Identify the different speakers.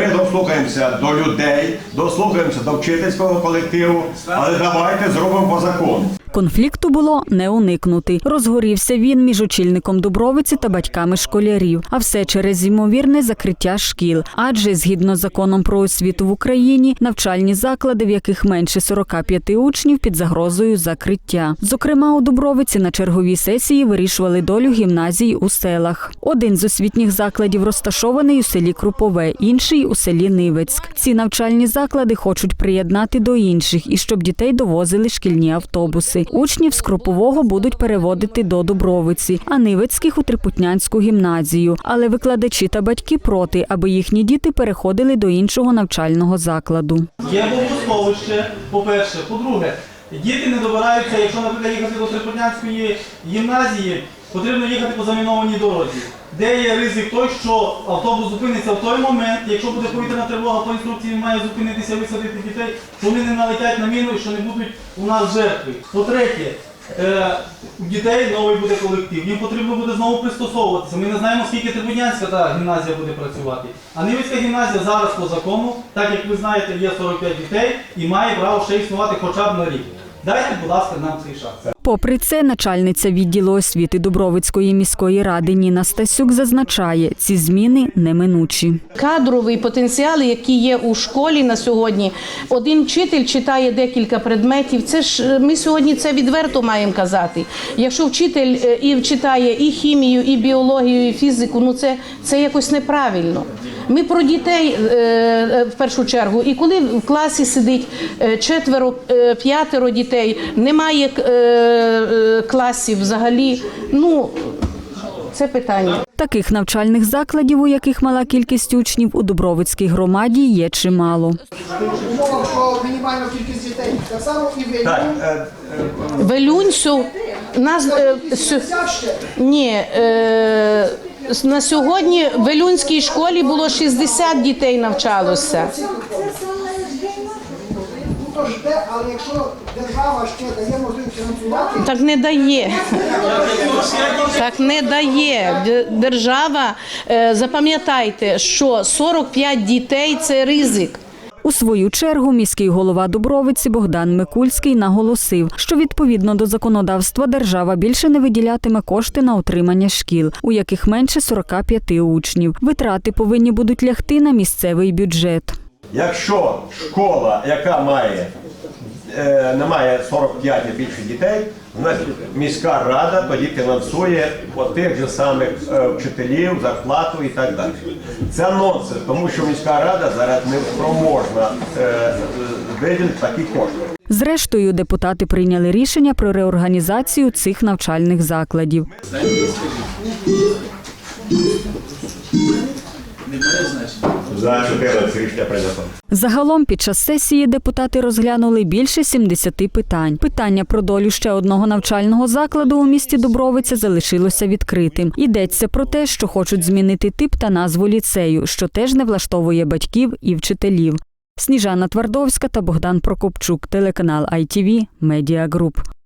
Speaker 1: Ми дослухаємося до людей, дослухаємося до вчительського колективу, але давайте зробимо по закону.
Speaker 2: Конфлікту було не уникнути. Розгорівся він між очільником Дубровиці та батьками школярів. А все через ймовірне закриття шкіл. Адже згідно з законом про освіту в Україні, навчальні заклади, в яких менше 45 учнів, під загрозою закриття. Зокрема, у Дубровиці на черговій сесії вирішували долю гімназій у селах. Один з освітніх закладів розташований у селі Крупове, інший у селі Нивецьк. Ці навчальні заклади хочуть приєднати до інших і щоб дітей довозили шкільні автобуси. Учнів з Кропового будуть переводити до Дубровиці, а Нивецьких у Трипутнянську гімназію. Але викладачі та батьки проти, аби їхні діти переходили до іншого навчального закладу.
Speaker 3: Є ще по-перше. По-друге, діти не добираються, якщо, наприклад, їхати до Трипотнянської гімназії, потрібно їхати по замінованій дорозі. Де є ризик той, що автобус зупиниться в той момент, якщо буде повітряна тривога, по інструкції має зупинитися, висадити дітей, що вони не налетять на міну і що не будуть у нас жертви. По-третє, е, у дітей новий буде колектив, їм потрібно буде знову пристосовуватися. Ми не знаємо, скільки Трибунянська та гімназія буде працювати. А Нивицька гімназія зараз по закону, так як ви знаєте, є 45 дітей і має право ще існувати хоча б на рік. Дайте, будь ласка, нам цей шанс.
Speaker 2: Попри це, начальниця відділу освіти Дубровицької міської ради Ніна Стасюк зазначає, ці зміни неминучі.
Speaker 4: Кадровий потенціал, який є у школі на сьогодні. Один вчитель читає декілька предметів. Це ж е, ми сьогодні це відверто маємо казати. Якщо вчитель е, і читає і хімію, і біологію, і фізику, ну це, це якось неправильно. Ми про дітей е, в першу чергу. І коли в класі сидить четверо, п'ятеро дітей, немає е, е, класів взагалі. Ну це питання.
Speaker 2: Таких навчальних закладів, у яких мала кількість учнів, у Дубровицькій громаді є чимало.
Speaker 5: умовам про мінімальну кількість дітей. Так само і ви.
Speaker 1: Так, е,
Speaker 4: Велюнцю нас е, сю- ні. Е, на сьогодні в Велюнській школі було 60 дітей навчалося.
Speaker 5: То ж але якщо держава ще дає можливість фінансувати,
Speaker 4: Так не дає. Так не дає. Держава, е, запам'ятайте, що 45 дітей це ризик.
Speaker 2: У свою чергу міський голова Дубровиці Богдан Микульський наголосив, що відповідно до законодавства держава більше не виділятиме кошти на утримання шкіл, у яких менше 45 учнів. Витрати повинні будуть лягти на місцевий бюджет.
Speaker 1: Якщо школа, яка має е, не має 45 і більше дітей, значить міська рада тоді фінансує тих же самих е, вчителів, зарплату і так далі. Це нонсенс, тому що міська рада зараз не спроможна е, виділити такі кошти.
Speaker 2: Зрештою, депутати прийняли рішення про реорганізацію цих навчальних закладів.
Speaker 1: За 14 рішення прийнято.
Speaker 2: Загалом під час сесії депутати розглянули більше 70 питань. Питання про долю ще одного навчального закладу у місті Дубровиця залишилося відкритим. Йдеться про те, що хочуть змінити тип та назву ліцею, що теж не влаштовує батьків і вчителів. Сніжана Твардовська та Богдан Прокопчук, телеканал ITV, Media Group.